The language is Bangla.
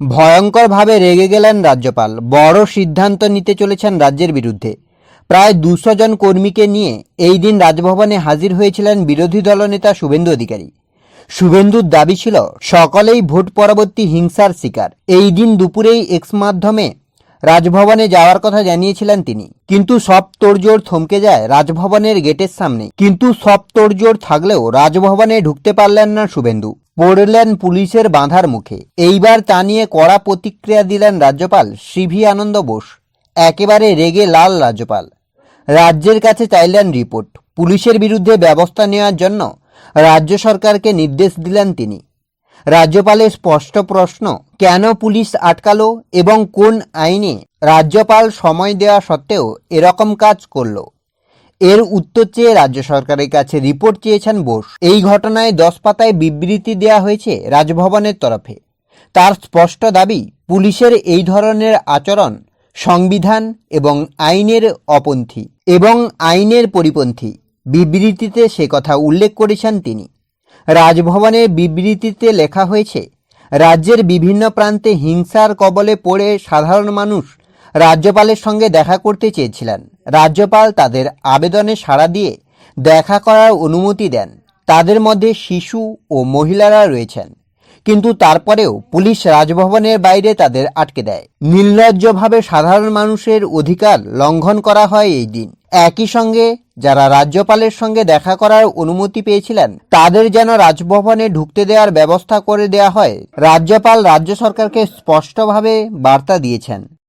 ভয়ঙ্করভাবে রেগে গেলেন রাজ্যপাল। বড় সিদ্ধান্ত নিতে চলেছেন রাজ্যের বিরুদ্ধে। প্রায় দুশো জন কর্মীকে নিয়ে এই দিন রাজভবনে হাজির হয়েছিলেন বিরোধী দলনেতা শুভেন্দু অধিকারী। শুভেন্দুর দাবি ছিল, সকলেই ভোট পরবর্তী হিংসার শিকার। এই দিন দুপুরেই এক্স মাধ্যমে রাজভবনে যাওয়ার কথা জানিয়েছিলেন তিনি। কিন্তু সব তোড়জোড় থমকে যায় রাজভবনের গেটের সামনে। কিন্তু সব তোড়জোড় থাকলেও রাজভবনে ঢুকতে পারলেন না শুভেন্দু। পড়লেন পুলিশের বাঁধার মুখে। এইবার তা নিয়ে কড়া প্রতিক্রিয়া দিলেন রাজ্যপাল সিভি আনন্দ বোস। একেবারে রেগে লাল রাজ্যপাল। রাজ্যের কাছে চাইলেন রিপোর্ট। পুলিশের বিরুদ্ধে ব্যবস্থা নেওয়ার জন্য রাজ্য সরকারকে নির্দেশ দিলেন তিনি। রাজ্যপালের স্পষ্ট প্রশ্ন, কেন পুলিশ আটকালো এবং কোন আইনে রাজ্যপাল সময় দেওয়া সত্ত্বেও এরকম কাজ করল? এর উত্তর চেয়ে রাজ্য সরকারের কাছে রিপোর্ট চেয়েছেন বোস। এই ঘটনায় দশ পাতায় বিবৃতি দেওয়া হয়েছে রাজভবনের তরফে। তার স্পষ্ট দাবি, পুলিশের এই ধরনের আচরণ সংবিধান এবং আইনের অপন্থী এবং আইনের পরিপন্থী। বিবৃতিতে সে কথা উল্লেখ করেছেন তিনি। রাজভবনের বিবৃতিতে লেখা হয়েছে, রাজ্যের বিভিন্ন প্রান্তে হিংসার কবলে পড়ে সাধারণ মানুষ রাজ্যপালের সঙ্গে দেখা করতে চেয়েছিলেন। রাজ্যপাল তাদের আবেদনে সাড়া দিয়ে দেখা করার অনুমতি দেন। তাদের মধ্যে শিশু ও মহিলারা রয়েছেন। কিন্তু তারপরেও পুলিশ রাজভবনের বাইরে তাদের আটকে দেয়। নির্লজ্জভাবে সাধারণ মানুষের অধিকার লঙ্ঘন করা হয় এই দিন। একই সঙ্গে যারা রাজ্যপালের সঙ্গে দেখা করার অনুমতি পেয়েছিলেন, তাদের যেন রাজভবনে ঢুকতে দেওয়ার ব্যবস্থা করে দেওয়া হয়, রাজ্যপাল রাজ্য সরকারকে স্পষ্টভাবে বার্তা দিয়েছেন।